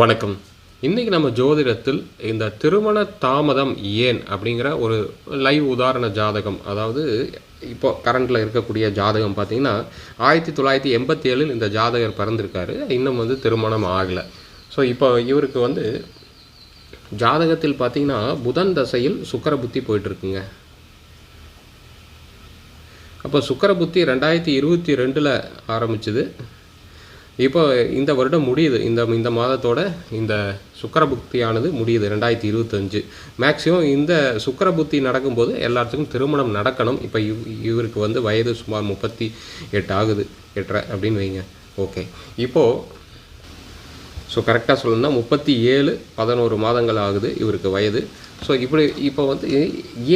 வணக்கம். இன்றைக்கி நம்ம ஜோதிடத்தில் இந்த திருமண தாமதம் ஏன் அப்படிங்கிற ஒரு லைவ் உதாரண ஜாதகம் அதாவது இப்போ கரண்டில் இருக்கக்கூடிய ஜாதகம் பார்த்தீங்கன்னா ஆயிரத்தி தொள்ளாயிரத்தி எண்பத்தி ஏழில் இந்த ஜாதகர் பிறந்திருக்காரு. இன்னும் வந்து திருமணம் ஆகலை. ஸோ இப்போ இவருக்கு வந்து ஜாதகத்தில் பார்த்தீங்கன்னா புதன் தசையில் சுக்கர புத்தி போயிட்டுருக்குங்க. அப்போ சுக்கர புத்தி ரெண்டாயிரத்தி இருபத்தி ரெண்டில் ஆரம்பிச்சுது. இப்போ இந்த வருடம் முடியுது. இந்த இந்த மாதத்தோட இந்த சுக்கர புக்தியானது முடியுது ரெண்டாயிரத்தி இருபத்தஞ்சு. மேக்ஸிமம் இந்த சுக்கர புத்தி நடக்கும்போது எல்லாத்துக்கும் திருமணம் நடக்கணும். இப்போ இவ் இவருக்கு வந்து வயது சுமார் முப்பத்தி எட்டு ஆகுது. எட்டரை அப்படின்னு வைங்க. ஓகே இப்போது ஸோ கரெக்டாக சொல்லணும்னா முப்பத்தி ஏழு பதினோரு மாதங்கள் ஆகுது இவருக்கு வயது. ஸோ இப்படி இப்போ வந்து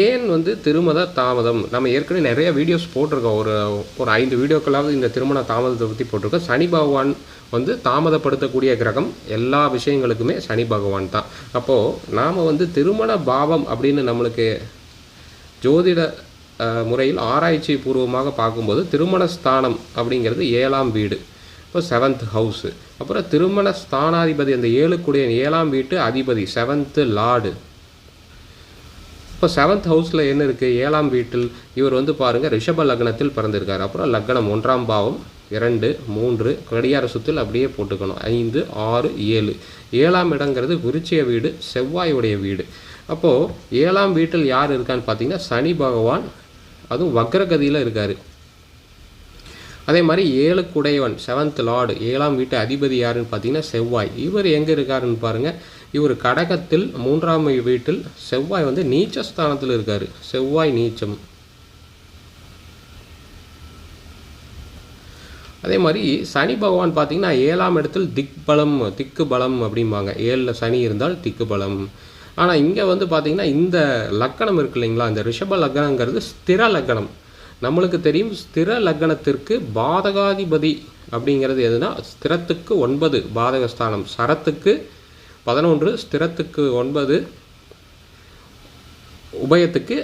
ஏன் வந்து திருமண தாமதம்? நம்ம ஏற்கனவே நிறைய வீடியோஸ் போட்டிருக்கோம். ஒரு ஒரு ஐந்து வீடியோக்களாவது இந்த திருமண தாமதத்தை பற்றி போட்டிருக்கோம். சனி பகவான் வந்து தாமதப்படுத்தக்கூடிய கிரகம் எல்லா விஷயங்களுக்குமே சனி பகவான் தான். அப்போது நாம் வந்து திருமண பாவம் அப்படின்னு நம்மளுக்கு ஜோதிட முறையில் ஆராய்ச்சி பூர்வமாக பார்க்கும்போது திருமண ஸ்தானம் அப்படிங்கிறது ஏழாம் வீடு. இப்போ செவன்த் ஹவுஸு அப்புறம் திருமண ஸ்தானாதிபதி அந்த ஏழுக்குடைய ஏழாம் வீட்டு அதிபதி செவன்த்து லார்டு இப்போ செவன்த் ஹவுஸில் என்ன இருக்குது ஏழாம் வீட்டில் இவர் வந்து பாருங்கள் ரிஷப லக்னத்தில் பிறந்திருக்கார். அப்புறம் லக்னம் ஒன்றாம் பாவம் இரண்டு மூன்று கடியார சுத்தில் அப்படியே போட்டுக்கணும். ஐந்து ஆறு ஏழு. ஏழாம் இடங்கிறது விருச்சிய வீடு செவ்வாயுடைய வீடு. அப்போது ஏழாம் வீட்டில் யார் இருக்கான்னு பார்த்தீங்கன்னா சனி பகவான் அதுவும் வக்ரகதியில் இருக்கார். அதே மாதிரி ஏழு குடையவன் செவன்த் லார்டு ஏழாம் வீட்டு அதிபதி யாருன்னு பார்த்தீங்கன்னா செவ்வாய். இவர் எங்கே இருக்காருன்னு பாருங்கள் இவர் கடகத்தில் மூன்றாம் வீட்டில் செவ்வாய் வந்து நீச்ச ஸ்தானத்தில் இருக்கார். செவ்வாய் நீச்சம். அதே மாதிரி சனி பகவான் பார்த்தீங்கன்னா ஏழாம் இடத்தில் திக் பலம் திக்கு பலம் அப்படிம்பாங்க. ஏழில் சனி இருந்தால் திக்கு பலம் ஆனால் இங்கே வந்து பார்த்தீங்கன்னா இந்த லக்கணம் இருக்கு இல்லைங்களா? இந்த ரிஷப லக்னங்கிறது ஸ்திர லக்னம் நம்மளுக்கு தெரியும் ஸ்திர லக்னத்திற்கு பாதகாதிபதி அப்படிங்கிறது எதுனா ஸ்திரத்துக்கு ஒன்பது பாதகஸ்தானம். சரத்துக்கு பதினொன்று ஸ்திரத்துக்கு ஒன்பது உபயத்துக்கு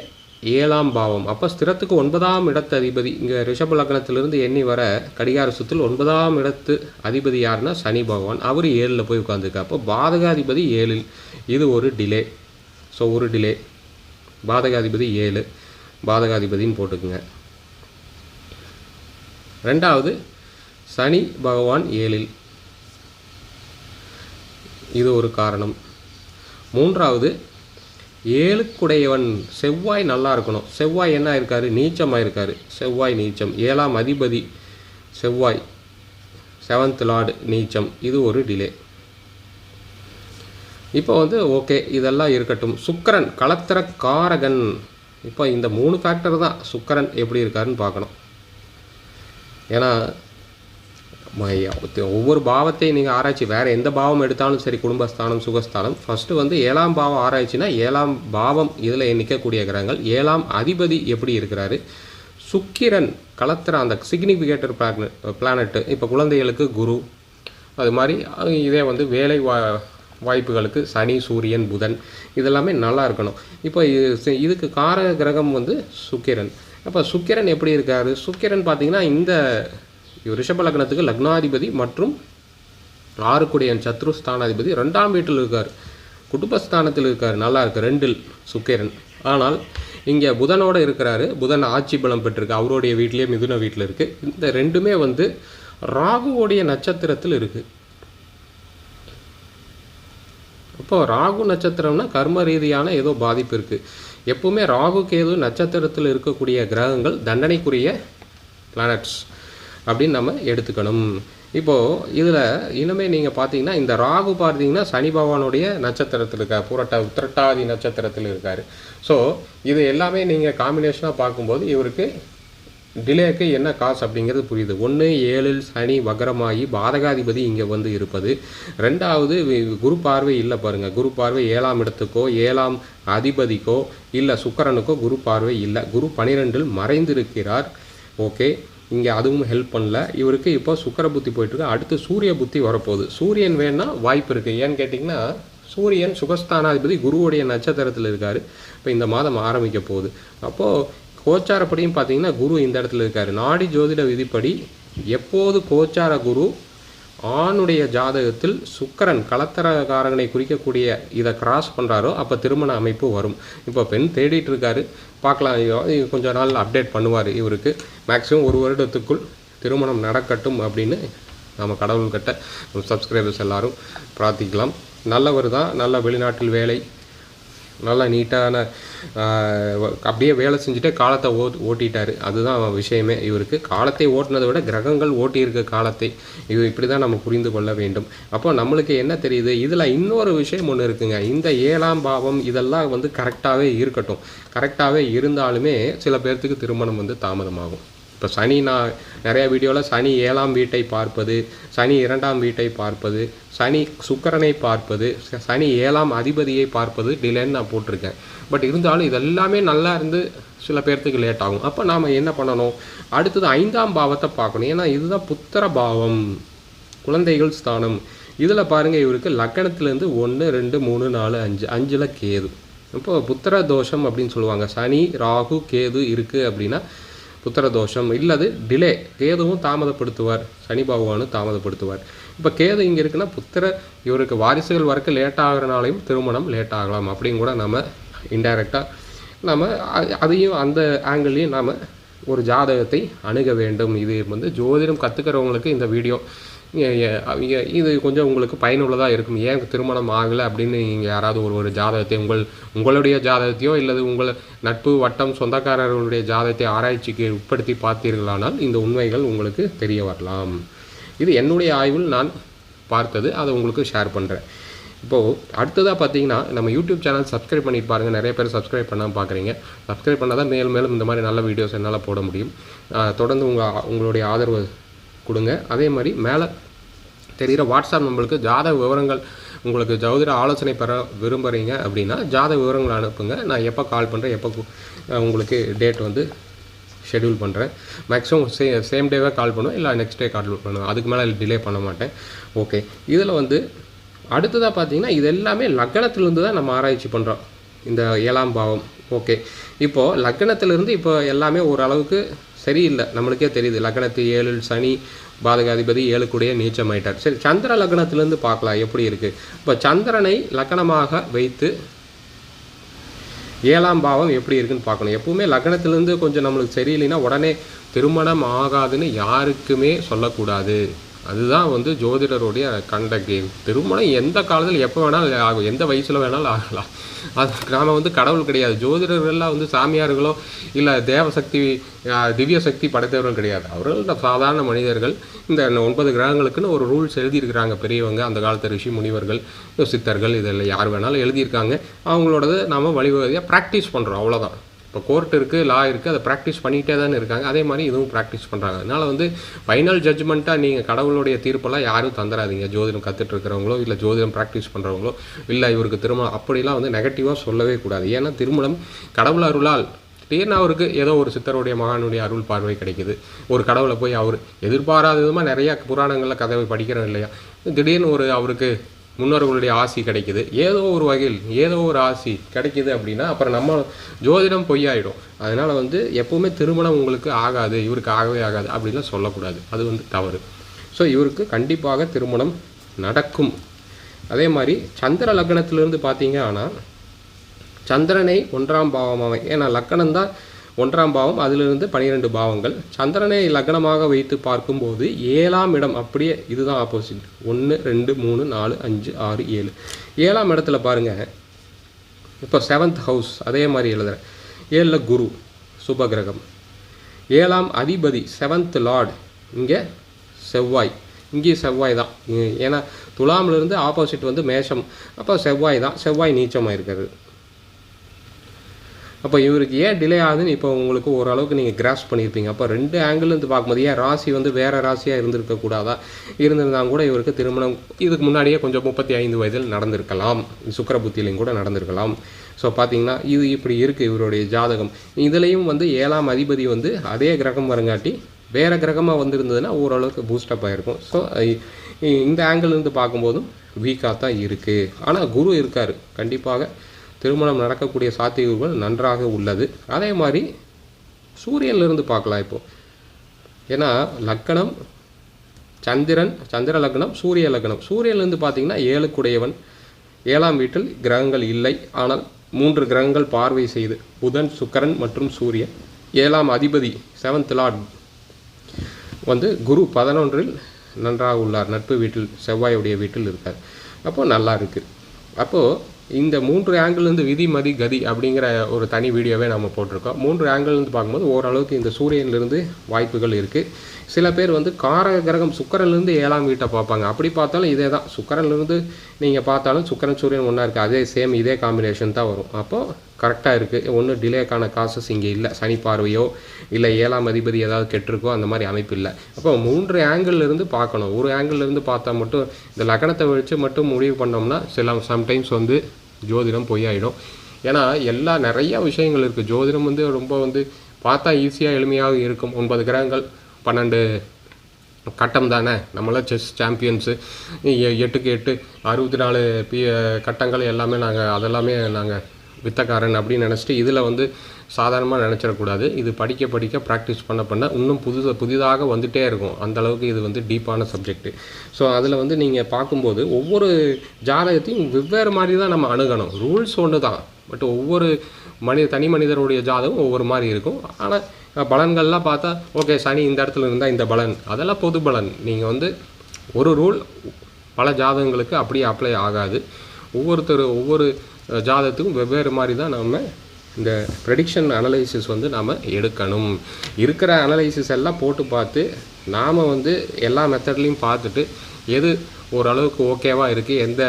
ஏழாம் பாவம். அப்போ ஸ்திரத்துக்கு ஒன்பதாம் இடத்து அதிபதி இங்கே ரிஷப லக்னத்திலிருந்து எண்ணி வர கடிகார சுத்தில் ஒன்பதாம் இடத்து அதிபதி யாருன்னா சனி பகவான். அவர் ஏழில் போய் உட்காந்துருக்கா அப்போ பாதகாதிபதி ஏழில். இது ஒரு டிலே ஸோ ஒரு டிலே பாதகாதிபதி ஏழு. பாதகாதிபதின்னு போட்டுக்குங்க. ரெண்டாவது சனி பகவான் ஏழில். இது ஒரு காரணம். மூன்றாவது ஏழுக்குடையவன் செவ்வாய் நல்லா இருக்கணும். செவ்வாய் என்ன இருக்கார் நீச்சமாக இருக்கார் செவ்வாய் நீச்சம். ஏழாம் அதிபதி செவ்வாய். செவன்த் லார்டு நீச்சம். இது ஒரு டிலே இப்போ வந்து ஓகே இதெல்லாம் இருக்கட்டும். சுக்கரன் களத்திர காரகன் இப்போ இந்த மூணு ஃபேக்டர் தான் சுக்கரன் எப்படி இருக்காருன்னு பார்க்கணும். ஏன்னா ஒவ்வொரு பாவத்தையும் நீங்கள் ஆராய்ச்சி வேறு எந்த பாவம் எடுத்தாலும் சரி குடும்பஸ்தானம் சுகஸ்தானம் ஃபஸ்ட்டு வந்து ஏழாம் பாவம் ஆராய்ச்சினா ஏழாம் பாவம் இதில் நிற்கக்கூடிய கிரகங்கள் ஏழாம் அதிபதி எப்படி இருக்கிறாரு? சுக்கிரன் கலத்துற அந்த சிக்னிஃபிகேட்டர் பிளானட் பிளானட்டு இப்போ குழந்தைகளுக்கு குரு அது மாதிரி இதே வந்து வேலை வா வாய்ப்புகளுக்கு சனி சூரியன் புதன் இதெல்லாமே நல்லா இருக்கணும். இப்போ இது இதுக்கு கார கிரகம் வந்து சுக்கிரன். அப்போ சுக்கிரன் எப்படி இருக்காரு? சுக்கிரன் பார்த்தீங்கன்னா இந்த ரிஷப லக்னத்துக்கு லக்னாதிபதி மற்றும் ஆறுக்குடையன் சத்ரு ஸ்தானாதிபதி. ரெண்டாம் வீட்டில் இருக்கார். குடும்பஸ்தானத்தில் இருக்கார். நல்லா இருக்கு ரெண்டில் சுக்கிரன். ஆனால் இங்கே புதனோட இருக்கிறாரு. புதன் ஆட்சி பலம் பெற்றிருக்கு. அவருடைய வீட்டிலேயே மிதுன வீட்டில் இருக்குது இந்த ரெண்டுமே வந்து ராகுவோடைய நட்சத்திரத்தில் இருக்குது அப்போ ராகு நட்சத்திரம்னா கர்ம ரீதியான ஏதோ பாதிப்பு இருக்குது எப்பவுமே ராகு கேது நட்சத்திரத்தில் இருக்கக்கூடிய கிரகங்கள் தண்டனைக்குரிய பிளானட்ஸ் அப்படின்னு நம்ம எடுத்துக்கணும். இப்போது இதில் இனிமே நீங்கள் பார்த்தீங்கன்னா இந்த ராகு பார்த்தீங்கன்னா சனி பகவானுடைய நட்சத்திரத்தில் இருக்கார். புரட்ட உத்திரட்டாதி நட்சத்திரத்தில் இருக்கார். ஸோ இது எல்லாமே நீங்கள் காம்பினேஷனாக பார்க்கும்போது இவருக்கு டிலேக்கு என்ன காசு அப்படிங்கிறது புரியுது. ஒன்று ஏழில் சனி வக்ரமாகி பாதகாதிபதி இங்கே வந்து இருப்பது. ரெண்டாவது குரு பார்வை இல்லை பாருங்கள் குரு பார்வை ஏழாம் இடத்துக்கோ ஏழாம் அதிபதிக்கோ இல்லை சுக்கரனுக்கோ குரு பார்வை இல்லை. குரு பனிரெண்டில் மறைந்திருக்கிறார். ஓகே இங்கே அதுவும் ஹெல்ப் பண்ணல. இவருக்கு இப்போ சுக்கர புத்தி போயிட்டுருக்கு. அடுத்து சூரிய புத்தி வரப்போகுது. சூரியன் வேணால் வாய்ப்பு இருக்குது ஏன்னு கேட்டிங்கன்னா சூரியன் சுகஸ்தானாதிபதி குருவுடைய நட்சத்திரத்தில் இருக்கார். இப்போ இந்த மாதம் ஆரம்பிக்க போகுது. அப்போது கோச்சாரப்படியும் பார்த்தீங்கன்னா குரு இந்த இடத்துல இருக்கார். நாடி ஜோதிட விதிப்படி எப்போது கோச்சார குரு ஆணுடைய ஜாதகத்தில் சுக்கரன் கலத்தரகாரகனை குறிக்கக்கூடிய இதை கிராஸ் பண்ணுறாரோ அப்போ திருமண அமைப்பு வரும். இப்போ பெண் தேடிட்டு இருக்காரு. பார்க்கலாம். ஐயோ, இது கொஞ்ச நாள் அப்டேட் பண்ணுவார் இவருக்கு. மேக்ஸிமம் ஒரு வருடத்துக்குள் திருமணம் நடக்கட்டும் அப்படின்னு நம்ம கடவுள்கிட்ட சப்ஸ்கிரைபர்ஸ் எல்லாரும் பிரார்த்திக்கலாம். நல்லவர் தான் நல்ல வெளிநாட்டில் வேலை நல்லா நீட்டான அப்படியே வேலை செஞ்சுட்டு காலத்தை ஓ ஓட்டிட்டார். அதுதான் விஷயமே. இவருக்கு காலத்தை ஓட்டினதை விட கிரகங்கள் ஓட்டியிருக்க காலத்தை இது இப்படி தான் நம்ம புரிந்து கொள்ள வேண்டும். அப்போ நம்மளுக்கு என்ன தெரியுது? இதில் இன்னொரு விஷயம் ஒன்று இருக்குங்க. இந்த ஏழாம் பாவம் இதெல்லாம் வந்து கரெக்டாகவே இருக்கட்டும். கரெக்டாகவே இருந்தாலுமே சில பேர்த்துக்கு திருமணம் வந்து தாமதமாகும். இப்போ சனி நான் நிறைய வீடியோவில் சனி ஏழாம் வீட்டை பார்ப்பது சனி இரண்டாம் வீட்டை பார்ப்பது சனி சுக்கரனை பார்ப்பது ச- சனி ஏழாம் அதிபதியை பார்ப்பது டிலேன்னு நான் போட்டிருக்கேன். பட் இருந்தாலும் இதெல்லாமே நல்லா இருந்து சில பேர்த்துக்கு லேட் ஆகும். அப்போ நாம் என்ன பண்ணணும்? அடுத்தது ஐந்தாம் பாவத்தை பார்க்கணும். ஏன்னா இதுதான் புத்திர பாவம். குழந்தைகள் ஸ்தானம். இதில் பாருங்கள் இவருக்கு லக்கணத்துலேருந்து ஒன்று ரெண்டு மூணு நாலு அஞ்சு அஞ்சில் கேது. இப்போ புத்திர தோஷம் அப்படின்னு சொல்லுவாங்க. சனி ராகு கேது இருக்குது அப்படின்னா புத்திர தோஷம் இல்லது டிலே கேதுவும் தாமதப்படுத்துவார். சனி பகவானும் தாமதப்படுத்துவார். இப்போ கேது இங்கே இருக்குன்னா புத்திர இவருக்கு வாரிசுகள் வரக்கு லேட் ஆகிறனாலையும் திருமணம் லேட் ஆகலாம். அப்படின்னு கூட நம்ம இன்டைரக்டாக நம்ம அதையும் அந்த ஆங்கிள்லையும் நாம் ஒரு ஜாதகத்தை அணுக வேண்டும். இது வந்து ஜோதிடம் கற்றுக்கிறவங்களுக்கு இந்த வீடியோ இது கொஞ்சம் உங்களுக்கு பயனுள்ளதாக இருக்கும். ஏன் திருமணம் ஆகலை அப்படின்னு நீங்கள் யாராவது ஒரு ஒரு ஜாதகத்தை உங்கள் உங்களுடைய ஜாதகத்தையோ இல்லது உங்கள் நட்பு வட்டம் சொந்தக்காரர்களுடைய ஜாதகத்தை ஆராய்ச்சிக்கு உட்படுத்தி பார்த்தீர்களானால் இந்த உண்மைகள் உங்களுக்கு தெரிய வரலாம். இது என்னுடைய ஆய்வில் நான் பார்த்தது. அதை உங்களுக்கு ஷேர் பண்ணுறேன் இப்போது அடுத்ததாக பார்த்தீங்கன்னா நம்ம யூடியூப் சேனல் சப்ஸ்கிரைப் பண்ணிட்டு பாருங்கள் நிறைய பேர் சப்ஸ்கிரைப் பண்ணால் பார்க்குறீங்க. சப்ஸ்கிரைப் பண்ணால் தான் மேலும் மேலும் இந்த மாதிரி நல்ல வீடியோஸ் என்னால் போட முடியும். தொடர்ந்து உங்கள் உங்களுடைய ஆதரவு கொடுங்க. அதே மாதிரி மேலே தெரிகிற வாட்ஸ்அப் நம்பருக்கு ஜாத விவரங்கள் உங்களுக்கு ஜோதிட ஆலோசனை பெற விரும்புகிறீங்க அப்படின்னா ஜாத விவரங்கள் அனுப்புங்க. நான் எப்போ கால் பண்ணுறேன் எப்போ உங்களுக்கு டேட் வந்து ஷெட்யூல் பண்ணுறேன் மேக்ஸிமம் சே சேம் டேவே கால் பண்ணுவேன் இல்லை நெக்ஸ்ட் டே கால் பண்ணுவேன். அதுக்கு மேலே டிலே பண்ண மாட்டேன். ஓகே இதில் வந்து அடுத்ததாக பார்த்தீங்கன்னா இது எல்லாமே லக்னத்திலிருந்து தான் நம்ம ஆராய்ச்சி பண்ணுறோம் இந்த ஏழாம் பாவம். ஓகே இப்போது லக்கணத்திலிருந்து இப்போ எல்லாமே ஓரளவுக்கு சரியில்லை. நம்மளுக்கே தெரியுது. லக்னத்து ஏழில் சனி பாதகாதிபதி ஏழுக்குடைய நீச்சமாயிட்டார். சரி சந்திர லக்னத்திலேருந்து பார்க்கலாம் எப்படி இருக்குது இப்போ சந்திரனை லக்னமாக வைத்து ஏழாம் பாவம் எப்படி இருக்குன்னு பார்க்கணும். எப்பவுமே லக்னத்திலேருந்து கொஞ்சம் நம்மளுக்கு சரியில்லைன்னா உடனே திருமணம் ஆகாதுன்னு யாருக்குமே சொல்லக்கூடாது. அதுதான் வந்து ஜோதிடருடைய கண்ட கேம் திருமணம் எந்த காலத்தில் எப்போ வேணாலும் ஆகும் எந்த வயசில் வேணாலும் ஆகலாம். அது நாம் வந்து கடவுள் கிடையாது. ஜோதிடர்கள்லாம் வந்து சாமியார்களோ இல்லை தேவசக்தி திவ்ய சக்தி படைத்தவர்கள் கிடையாது. அவர்கள் சாதாரண மனிதர்கள். இந்த ஒன்பது கிரகங்களுக்குன்னு ஒரு ரூல்ஸ் எழுதியிருக்கிறாங்க பெரியவங்க அந்த காலத்து ரிஷி முனிவர்கள் சித்தர்கள் இதில் யார் வேணாலும் எழுதியிருக்காங்க. அவங்களோடது நாம் வழிவகையாக ப்ராக்டிஸ் பண்ணுறோம் அவ்வளோதான் இப்போ கோர்ட் இருக்குது லா இருக்குது அதை ப்ராக்டிஸ் பண்ணிகிட்டே தானே இருக்காங்க. அதே மாதிரி இதுவும் ப்ராக்டிஸ் பண்ணுறாங்க அதனால் வந்து ஃபைனல் ஜட்ஜ்மெண்ட்டாக நீங்கள் கடவுளுடைய தீர்ப்பெல்லாம் யாரும் தந்துடாதீங்க ஜோதிடம் கற்றுட்டு இருக்கிறவங்களோ இல்லை ஜோதிடம் ப்ராக்டிஸ் பண்ணுறவங்களோ இல்லை இவருக்கு திருமணம் அப்படிலாம் வந்து நெகட்டிவாக சொல்லவே கூடாது. ஏன்னா திருமணம் கடவுள் அருளால் திடீர்னு அவருக்கு ஏதோ ஒரு சித்தருடைய மகானுடைய அருள் பார்வை கிடைக்குது. ஒரு கடவுளை போய் அவர் எதிர்பாராத விதமாக நிறையா புராணங்களில் கதவை படிக்கிறோம் இல்லையா? திடீர்னு ஒரு அவருக்கு முன்னோர்களுடைய ஆசி கிடைக்குது. ஏதோ ஒரு வகையில் ஏதோ ஒரு ஆசி கிடைக்குது அப்படின்னா அப்புறம் நம்ம ஜோதிடம் பொய்யாயிடும். அதனால் வந்து எப்போவுமே திருமணம் உங்களுக்கு ஆகாது இவருக்கு ஆகவே ஆகாது அப்படின்லாம் சொல்லக்கூடாது. அது வந்து தவறு. ஸோ இவருக்கு கண்டிப்பாக திருமணம் நடக்கும். அதே மாதிரி சந்திர லக்னத்திலிருந்து பார்த்தீங்க ஆனால் சந்திரனை ஒன்றாம் பாவமாக ஏன்னா லக்கணம் தான் ஒன்றாம் பாவம் அதிலிருந்து பனிரெண்டு பாவங்கள். சந்திரனை லக்னமாக வைத்து பார்க்கும்போது ஏழாம் இடம் அப்படியே இதுதான் ஆப்போசிட் ஒன்று ரெண்டு மூணு நாலு அஞ்சு ஆறு ஏழு. ஏழாம் இடத்துல பாருங்க. இப்போ செவன்த் ஹவுஸ் அதே மாதிரி எழுதுகிறேன் ஏழில் குரு சுபகிரகம். ஏழாம் அதிபதி செவன்த் லார்ட் இங்கே செவ்வாய். இங்கேயும் செவ்வாய் தான். ஏன்னா துலாமிலிருந்து ஆப்போசிட் வந்து மேஷம். அப்போ செவ்வாய் தான். செவ்வாய் நீச்சமாக இருக்கிறது அப்போ இவருக்கு ஏன் டிலே ஆகுதுன்னு இப்போ உங்களுக்கு ஓரளவுக்கு நீங்கள் கிராஸ் பண்ணியிருப்பீங்க அப்போ ரெண்டு ஆங்கிள்லேருந்து இருந்து பார்க்கும்போது ஏன் ராசி வந்து வேறு ராசியாக இருந்திருக்கக்கூடாதா இருந்திருந்தாங்க இருந்திருந்தால் கூட இவருக்கு திருமணம் இதுக்கு முன்னாடியே கொஞ்சம் முப்பத்தி ஐந்து வயதில் நடந்திருக்கலாம். சுக்கிர புத்தியிலையும் கூட நடந்திருக்கலாம். ஸோ பார்த்தீங்கன்னா இது இப்படி இருக்குது இவருடைய ஜாதகம். இதுலேயும் வந்து ஏழாம் அதிபதி வந்து அதே கிரகம் வரங்காட்டி வேறு கிரகமாக வந்திருந்ததுன்னா ஓரளவுக்கு பூஸ்டப் ஆகிருக்கும் ஸோ இந்த ஆங்கிள் இருந்து பார்க்கும்போதும் வீக்காக தான் இருக்குது ஆனால் குரு இருக்கார். கண்டிப்பாக திருமணம் நடக்கக்கூடிய சாத்தியங்கள் நன்றாக உள்ளது. அதே மாதிரி சூரியன்லேருந்து பார்க்கலாம் இப்போ. ஏன்னா லக்கணம் சந்திரன் சந்திர லக்னம் சூரிய லக்னம் சூரியன்லேருந்து பார்த்தீங்கன்னா ஏழுக்குடையவன். ஏழாம் வீட்டில் கிரகங்கள் இல்லை. ஆனால் மூன்று கிரகங்கள் பார்வை செய்து புதன் சுக்கரன் மற்றும் சூரியன். ஏழாம் அதிபதி செவன்த் லார்ட் வந்து குரு பதினொன்றில் நன்றாக உள்ளார். நட்பு வீட்டில் செவ்வாயுடைய வீட்டில் இருக்கார். அப்போது நல்லா இருக்குது அப்போது இந்த மூன்று ஆங்கிள்லேருந்து விதி மதி கதி அப்படிங்கிற ஒரு தனி வீடியோவே நம்ம போட்டிருக்கோம். மூன்று ஆங்கிள்லேருந்து பார்க்கும்போது ஓரளவுக்கு இந்த சூரியன்லேருந்து வாய்ப்புகள் இருக்குது சில பேர் வந்து காரக கிரகம் சுக்கரன்லேருந்து ஏழாம் வீட்டை பார்ப்பாங்க. அப்படி பார்த்தாலும் இதே தான் சுக்கரன்லேருந்து நீங்கள் பார்த்தாலும் சுக்கரன் சூரியன் ஒன்றா இருக்குது அதே சேம் இதே காம்பினேஷன் தான் வரும். அப்போது கரெக்டாக இருக்குது ஒன்றும் டிலேக்கான காசஸ் இங்கே இல்லை. சனி பார்வையோ இல்லை ஏழாம் அதிபதி ஏதாவது கெட்டிருக்கோ அந்த மாதிரி அமைப்பு இல்லை. அப்போ மூன்று ஆங்கிள்லேருந்து பார்க்கணும். ஒரு ஆங்கிள்லேருந்து பார்த்தா மட்டும் இந்த லக்னத்தை வச்சு மட்டும் முடிவு பண்ணோம்னா சில சம்டைம்ஸ் வந்து ஜோதிடம் பொய்யாயிடும். ஏன்னா எல்லா நிறையா விஷயங்கள் இருக்குது ஜோதிடம் வந்து ரொம்ப வந்து பார்த்தா ஈஸியாக எளிமையாக இருக்கும். ஒன்பது கிரகங்கள் பன்னெண்டு கட்டம் தானே? நம்மளாம் செஸ் சாம்பியன்ஸு எட்டுக்கு எட்டு அறுபத்தி நாலு பி கட்டங்கள் எல்லாமே நாங்கள் அதெல்லாமே நாங்கள் வித்தக்காரன் அப்படின்னு நினச்சிட்டு இதில் வந்து சாதாரணமாக நினச்சிடக்கூடாது. இது படிக்க படிக்க ப்ராக்டிஸ் பண்ண பண்ண இன்னும் புதுசாக புதிதாக வந்துட்டே இருக்கும். அந்தளவுக்கு இது வந்து டீப்பான சப்ஜெக்ட்டு ஸோ அதில் வந்து நீங்கள் பார்க்கும்போது ஒவ்வொரு ஜாதகத்தையும் வெவ்வேறு மாதிரி தான் நம்ம அணுகணும். ரூல்ஸ் ஒன்று தான் பட் ஒவ்வொரு மனித தனி மனிதருடைய ஜாதகம் ஒவ்வொரு மாதிரி இருக்கும். ஆனால் பலன்கள்லாம் பார்த்தா ஓகே சனி இந்த இடத்துல இருந்தால் இந்த பலன். அதெல்லாம் பொது பலன். நீங்கள் வந்து ஒரு ரூல் பல ஜாதகங்களுக்கு அப்படியே அப்ளை ஆகாது. ஒவ்வொருத்தர் ஒவ்வொரு ஜாதகத்துக்கும் வெவ்வேறு மாதிரி தான் நம்ம இந்த ப்ரெடிக்ஷன் அனலைசிஸ் வந்து நாம் எடுக்கணும். இருக்கிற அனலைசிஸ் எல்லாம் போட்டு பார்த்து நாம் வந்து எல்லா மெத்தட்லேயும் பார்த்துட்டு எது ஓரளவுக்கு ஓகேவாக இருக்குது எந்த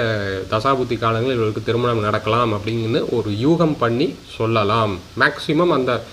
தசாபுத்தி காலங்களில் இவர்களுக்கு திருமணம் நடக்கலாம் அப்படின்னு ஒரு யூகம் பண்ணி சொல்லலாம். மேக்ஸிமம் அந்த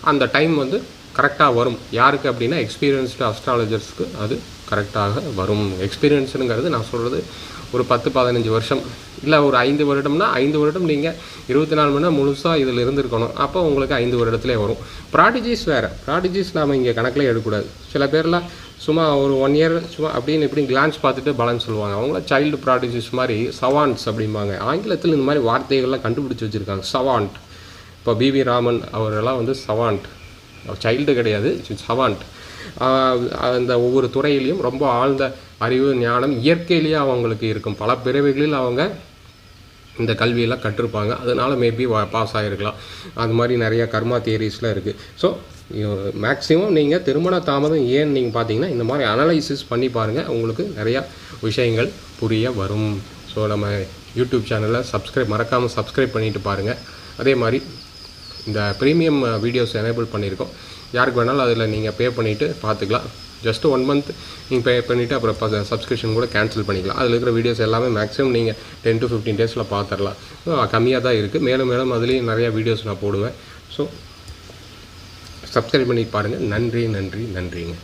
அந்த டைம் வந்து கரெக்டாக வரும். யாருக்கு அப்படின்னா எக்ஸ்பீரியன்ஸ்டு அஸ்ட்ராலஜர்ஸ்க்கு அது கரெக்டாக வரும். எக்ஸ்பீரியன்ஸுங்கிறது நான் சொல்கிறது ஒரு பத்து பதினஞ்சு வருஷம். இல்லை ஒரு ஐந்து வருடம்னா ஐந்து வருடம் நீங்கள் இருபத்தி நாலு மணி நேரம் முழுசாக இதில் இருந்திருக்கணும். அப்போ உங்களுக்கு ஐந்து வருடத்துலேயே வரும். ப்ராடிஜிஸ் வேறு. ப்ராடிஜிஸ் நாம் இங்கே கணக்கில் எடுக்கக்கூடாது. சில பேர்லாம் சும்மா ஒரு ஒன் இயர் சும்மா அப்படின்னு இப்படி கிளான்ஸ் பார்த்துட்டு பலன் சொல்லுவாங்க? அவங்கள சைல்டு ப்ராடிஜிஸ் மாதிரி சவான்ஸ் அப்படிம்பாங்க. ஆங்கிலத்தில் இந்த மாதிரி வார்த்தைகள்லாம் கண்டுபிடிச்சி வச்சுருக்காங்க. சவான்ட் இப்போ பிவி ராமன் அவரெல்லாம் வந்து சவான்ட் சைல்டு கிடையாது சவான்ட் அந்த ஒவ்வொரு துறையிலையும் ரொம்ப ஆழ்ந்த அறிவு ஞானம் இயற்கையிலேயே அவங்களுக்கு இருக்கும். பல பிறவிகளில் அவங்க இந்த கல்வியெல்லாம் கற்றுருப்பாங்க அதனால மேபி பாஸ் ஆகிருக்கலாம் அது மாதிரி நிறையா கர்மா தியரிஸ்லாம் இருக்குது ஸோ மேக்ஸிமம் நீங்கள் திருமண தாமதம் ஏன் நீங்கள் பார்த்தீங்கன்னா இந்த மாதிரி அனலைசிஸ் பண்ணி பாருங்கள் உங்களுக்கு நிறையா விஷயங்கள் புரிய வரும். ஸோ நம்ம யூடியூப் சேனலில் சப்ஸ்கிரைப் மறக்காமல் சப்ஸ்கிரைப் பண்ணிட்டு பாருங்கள் அதே மாதிரி இந்த ப்ரீமியம் வீடியோஸ் எனேபிள் பண்ணியிருக்கோம். யாருக்கு வேணாலும் அதில் நீங்கள் பே பண்ணிவிட்டு பார்த்துக்கலாம் ஜஸ்ட் ஒன் மந்த் நீங்கள் பே பண்ணிவிட்டு அப்புறம் சப்ஸ்கிரிப்ஷன் கூட கேன்சல் பண்ணிக்கலாம். அதில் இருக்கிற வீடியோஸ் எல்லாமே மேக்ஸிமம் நீங்கள் டென் டு ஃபிஃப்டீன் டேஸில் பார்த்துடலாம் கம்மியாக தான் இருக்குது மேலும் மேலும் அதுலேயும் நிறையா வீடியோஸ் நான் போடுவேன். ஸோ சப்ஸ்கிரைப் பண்ணி பாருங்கள் நன்றி நன்றி நன்றிங்க.